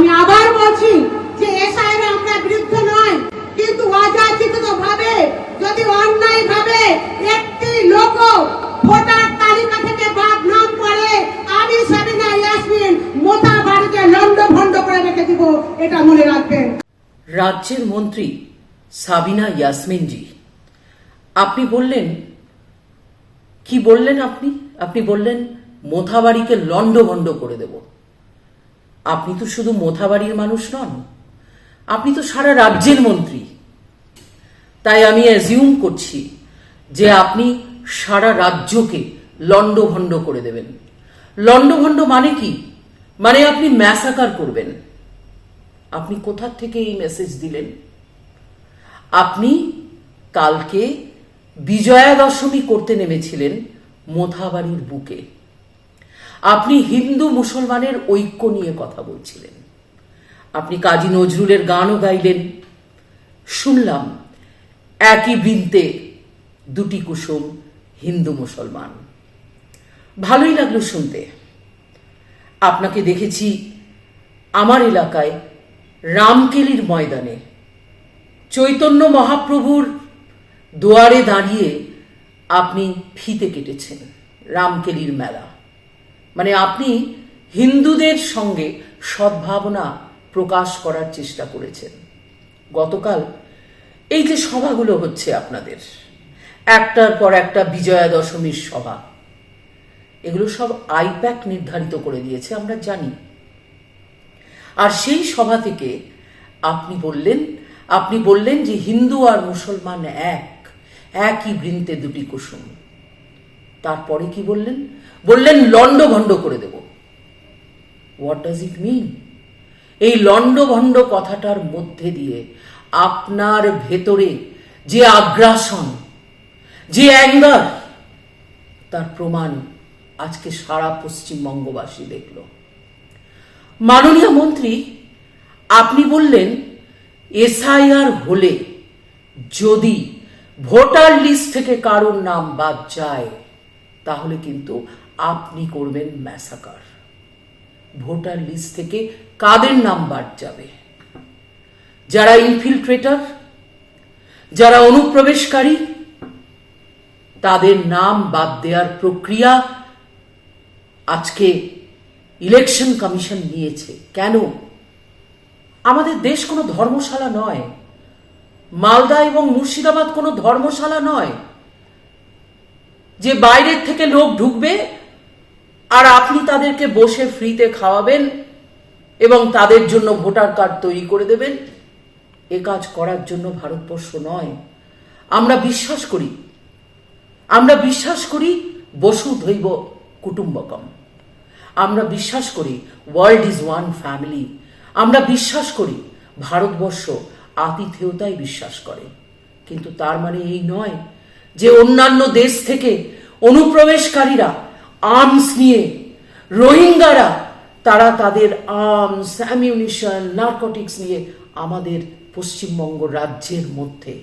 আমি আবার বলছি যে এসআইয়ের আমরা বিরুদ্ধে নয়, কিন্তু অযাচিত ভাবে যদি অন্যায় ভাবে একটি লোক ভোটার তালিকা থেকে বাদ নাম পড়ে, আমি সাবিনা ইয়াসমিন মোতা বাড়িতে লন্ড ভন্ড করে রেখে দিব, এটা মনে রাখবেন। রাজ্যের মন্ত্রী সাবিনা ইয়াসমিনজি, আপনি বললেন, কি বললেন আপনি? আপনি বললেন, মোথাবাড়িকে লণ্ডভণ্ড করে দেব। আপনি তো শুধু মোথাবাড়ির মানুষ নন, আপনি তো সারা রাজ্যের মন্ত্রী। তাই আমি অ্যাজিউম করছি যে আপনি সারা রাজ্যকে লণ্ডভণ্ড করে দেবেন। লণ্ডভণ্ড মানে কি? মানে আপনি ম্যাসাকার করবেন। আপনি কোথা থেকে এই মেসেজ দিলেন? আপনি কালকে বিজয়া দশমী করতে নেমেছিলেন মোথাবাড়ির বুকে। আপনি হিন্দু মুসলমানের ঐক্য নিয়ে কথা বলছিলেন। আপনি কাজী নজরুলের গানও গাইলেন। শুনলাম, একই বৃন্তে দুটি কুসুম হিন্দু মুসলমান। ভালোই লাগল শুনতে। আপনাকে দেখেছি আমার এলাকায় রামকেলির ময়দানে। চৈতন্য মহাপ্রভুর দুয়ারে দাঁড়িয়ে আপনি ফিতে কেটেছেন, রামকেলির মেলা। মানে আপনি হিন্দুদের সঙ্গে সদ্ভাবনা প্রকাশ করার চেষ্টা করেছেন। গতকাল এই যে সভাগুলো হচ্ছে আপনাদের, একটার পর একটা বিজয়া দশমীর সভা, এগুলো সব আইপ্যাক নির্ধারিত করে দিয়েছে, আমরা জানি। আর সেই সভা থেকে আপনি বললেন আপনি বললেন যে হিন্দু আর মুসলমান এক, একই বৃন্তে দুটি কুসুম। তারপরে কি বললেন? বললেন লণ্ডভণ্ড করে দেব। হোয়াট ডাজ ইট মিন এই লণ্ডভণ্ড কথাটার মধ্যে দিয়ে আপনার ভেতরে যে আগ্রাসন, যে অ্যাঙ্গার, তার প্রমাণ আজকে সারা পশ্চিমবঙ্গবাসী দেখল। মাননীয় মন্ত্রী, আপনি বললেন, এসআইআর হলে যদি ভোটার লিস্ট থেকে কারোর নাম বাদ যায় তাহলে কিন্তু আপনি করবেন ম্যাসাকার। ভোটার লিস্ট থেকে কাদের নাম বাদ যাবে? যারা ইনফিল্ট্রেটর যারা অনুপ্রবেশকারী, তাদের নাম বাদ দেওয়ার প্রক্রিয়া আজকে ইলেকশন কমিশন নিয়েছে। কেন? আমাদের দেশ কোনো ধর্মশালা নয়। মালদা এবং মুর্শিদাবাদ কোনো ধর্মশালা নয়। যে বাইরের থেকে লোক ঢুকবে আর আপনি তাদেরকে বসে ফ্রিতে খাওয়াবেন এবং তাদের জন্য ভোটার কার্ড তৈরি করে দেবেন, এ কাজ করার জন্য ভারতবর্ষ নয়। আমরা বিশ্বাস করি, আমরা বিশ্বাস করি বসুধৈব কুটুম্বকম। আমরা বিশ্বাস করি ওয়ার্ল্ড ইজ ওয়ান ফ্যামিলি। আমরা বিশ্বাস করি ভারতবর্ষ আতিথেয়তায় বিশ্বাস করে। কিন্তু তার মানে এই নয় যে অন্যান্য দেশ থেকে অনুপ্রবেশকারীরা আর্মস নিয়ে রোহিঙ্গারা, তারা তাদের আর্মস অ্যামিউনিশন নার্কোটিক্স নিয়ে আমাদের পশ্চিমবঙ্গ রাজ্যের মধ্যে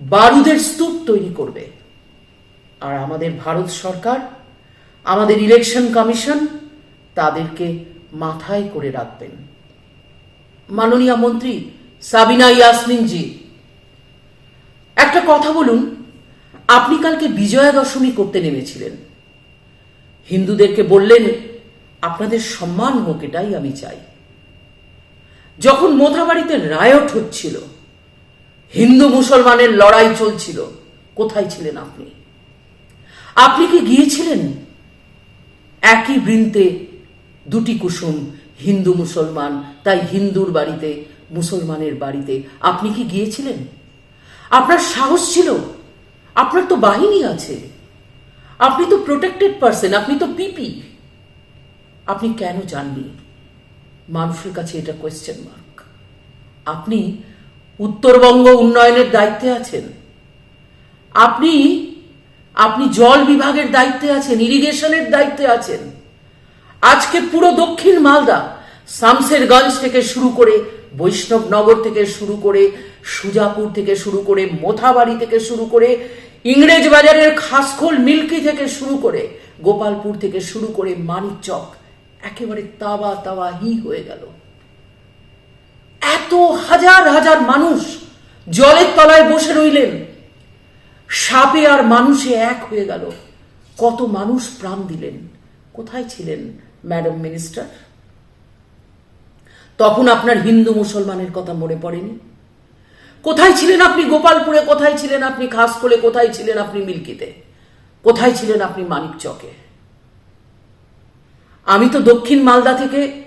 বারুদের স্তূপ তৈরি করবে। আর আমাদের ভারত সরকার, আমাদের ইলেকশন কমিশন তাদেরকে মাথায় করে রাখবেন। মাননীয় মন্ত্রী সাবিনা ইয়াসমিনজি, একটা কথা বলুন। আপনি কালকে বিজয়া দশমী করতে নেমেছিলেন। হিন্দুদেরকে বললেন, আপনাদের সম্মান হোক, এটাই আমি চাই। যখন মোথাবাড়িতে রায়ট হচ্ছিল, হিন্দু মুসলমানের লড়াই চলছিল, কোথায় ছিলেন আপনি? আপনি কি গিয়েছিলেন? একই বৃন্তে দুটি কুসুম, হিন্দু মুসলমান, তাই হিন্দুর বাড়িতে, মুসলমানের বাড়িতে, আপনি কি গিয়েছিলেন? আপনার সাহস ছিল? আপনার তো বাহিনী আছে। আপনি তো প্রোটেক্টেড পার্সন আপনি তো পিপি আপনি কেন যাননি মানুষের কাছে এটা কোয়েশ্চেন মার্ক আপনি উত্তরবঙ্গ উন্নয়নের দায়িত্বে আছেন। আপনি আপনি জল বিভাগের দায়িত্বে আছেন ইরিগেশনের দায়িত্বে আছেন। আজকে পুরো দক্ষিণ মালদা শামসেরগঞ্জ থেকে শুরু করে বৈষ্ণবনগর থেকে শুরু করে সুজাপুর থেকে শুরু করে মোথাবাড়ি থেকে শুরু করে ইংরেজ বাজারের খাসখোল মিল্কি থেকে শুরু করে গোপালপুর থেকে শুরু করে মানিকচক একেবারে তাওয়া তাওয়া হি হয়ে গেল। এত হাজার হাজার মানুষ জলের তলায় বসে রইলেন। সাপে আর মানুষে এক হয়ে গেল। কত মানুষ প্রাণ দিলেন। কোথায় ছিলেন, ম্যাডাম মিনিস্টার? তখন আপনার হিন্দু মুসলমানের কথা মনে পড়েনি? কোথায় ছিলেন আপনি গোপালপুরে? কোথায় ছিলেন আপনি খাস খাসকোলে কোথায় ছিলেন আপনি মিল্কিতে? কোথায় ছিলেন আপনি মানিক চকে আমি তো দক্ষিণ মালদা থেকে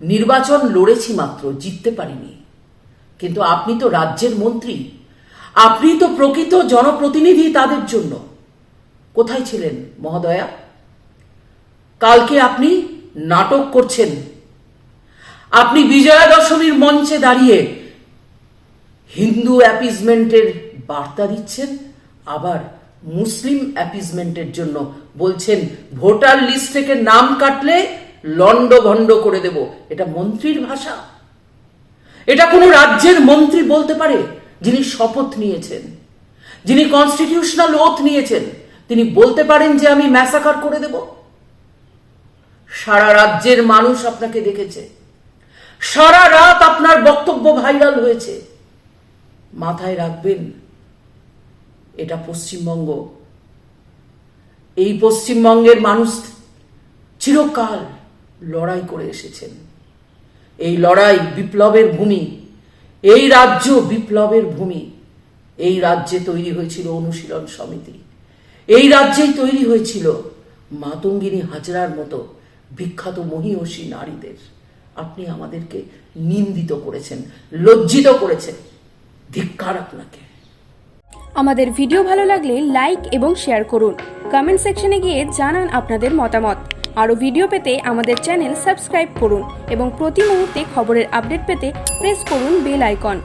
নির্বাচন লড়েছি মাত্র, জিততে পারিনি। কিন্তু আপনি তো রাজ্যের মন্ত্রী। আপনি তো প্রকৃত জনপ্রতিনিধি তাদের জন্য। কোথায় ছিলেন মহোদয়া? কালকে আপনি নাটক করছেন আপনি বিজয়া দশমীর মঞ্চে দাঁড়িয়ে হিন্দু অ্যাপিজমেন্টের বার্তা দিচ্ছেন, আবার মুসলিম অ্যাপিজমেন্টের জন্য বলছেন, ভোটার লিস্ট থেকে নাম কাটলে লন্ড ভন্ড করে দেব। এটা মন্ত্রীর ভাষা। এটা কোনো রাজ্যের মন্ত্রী বলতে পারে, যিনি শপথ নিয়েছেন, যিনি কনস্টিটিউশনাল ওথ নিয়েছেন, তিনি বলতে পারেন যে আমি ম্যাসাকার করে দেব। সারা রাজ্যের মানুষ আপনাকে দেখেছে। সারা রাত আপনার বক্তব্য ভাইরাল হয়েছে। মাথায় রাখবেন, এটা পশ্চিমবঙ্গ। এই পশ্চিমবঙ্গের মানুষ চিরকাল লড়াই করে এসেছেন। এই লড়াই বিপ্লবের ভূমি, এই রাজ্য বিপ্লবের ভূমি। এই রাজ্যে তৈরি হয়েছিল অনুশীলন সমিতি। এই রাজ্যেই তৈরি হয়েছিল মাতঙ্গিনী হাজরার মতো বিখ্যাত মহিষী নারীদের। আপনি আমাদেরকে নিন্দিত করেছেন, লজ্জিত করেছেন। ধিক্কার আপনাকে। আমাদের ভিডিও ভালো লাগলে লাইক এবং শেয়ার করুন। কমেন্ট সেকশনে গিয়ে জানান আপনাদের মতামত। আরও ভিডিও পেতে আমাদের চ্যানেল সাবস্ক্রাইব করুন এবং প্রতি মুহূর্তে খবরের আপডেট পেতে প্রেস করুন বেল আইকন।